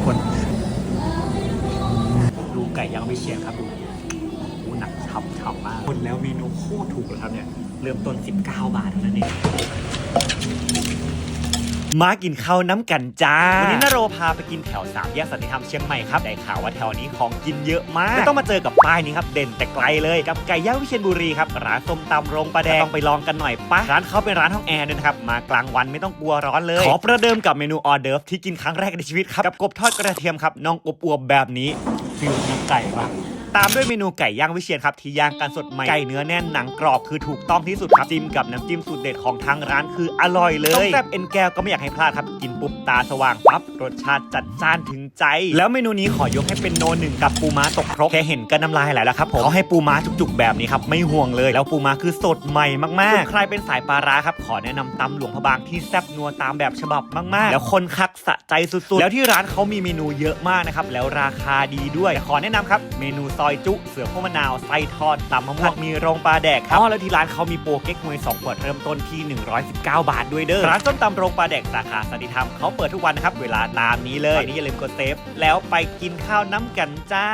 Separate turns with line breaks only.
ทุกคน ดูไก่ย่างวิเชียนครับดูหนักฉ่ำฉ่ำมากคนแล้วเมนูโคตรถูกเลยครับเนี่ย เริ่มต้น 19 บาทเท่านั้นเอง มากินข้าวน้ำกันจ้า วันนี้นโรพาไปกินแถวสามแยกสันติธรรมเชียงใหม่ครับได้ข่าวว่าแถวนี้ของกินเยอะมากก็ต้องมาเจอกับป้ายนี้ครับเด่นแต่ไกลเลยกับไก่ย่างวิเชียรบุรีครับร้านส้มตำโรงปลาแดงต้องไปลองกันหน่อยปะร้านเขาเป็นร้านห้องแอร์ด้วยนะครับมากลางวันไม่ต้องกลัวร้อนเลยขอประเดิมกับเมนูออเดิร์ฟที่กินครั้งแรกในชีวิตครับกับกบทอดกระเทียมครับน้องอบอวบแบบนี้ฟิลน้ำไก่ปะ ตามด้วยเมนูไก่ย่างวิเชียนครับที่ย่างกันสดใหม่ไก่เนื้อแน่นหนังกรอบคือถูกต้องที่สุดครับจิ้มกับน้ำจิ้มสูตรเด็ดของทางร้านคืออร่อยเลยต้มแซ่บเอ็นแก้วก็ไม่อยากให้พลาดครับกินปุ๊บตาสว่างปั๊บรสชาติจัดจ้านถึงใจ แล้วเมนูนี้ขอยกให้เป็นโนหนึ่งกับปูม้าตกครกแค่เห็นก็น้ำลายไหลแล้วครับผมเขาให้ปูม้าจุกๆแบบนี้ครับไม่ห่วงเลยแล้วปูม้าคือสดใหม่มากๆใครเป็นสายปลาร้าครับขอแนะนำตำหลวงพระบางที่แซ่บนัวตามแบบฉบับมากๆ แล้วคนคักสะใจสุดๆ แล้วที่ร้านเขามีเมนูเยอะมากนะครับแล้วราคาดีด้วยแต่ขอแนะนำครับเมนูซอยจุ เสือพวงมะนาวไส้ทอดตำมะม่วงมีโรงปลาแดกครับอ๋อแล้วที่ร้านเขามีโปรเก๊กมวย2ขวดเริ่มต้นที่ 119 บาทด้วยเด้อร้านส้มตำโรงปลาแดกสาขาสันติธรรมเขาเปิดทุกวันนะครับเวลาตามนี้เลยวันนี้อย่าลืมกดเซฟแล้วไปกินข้าวน้ำกันจ้า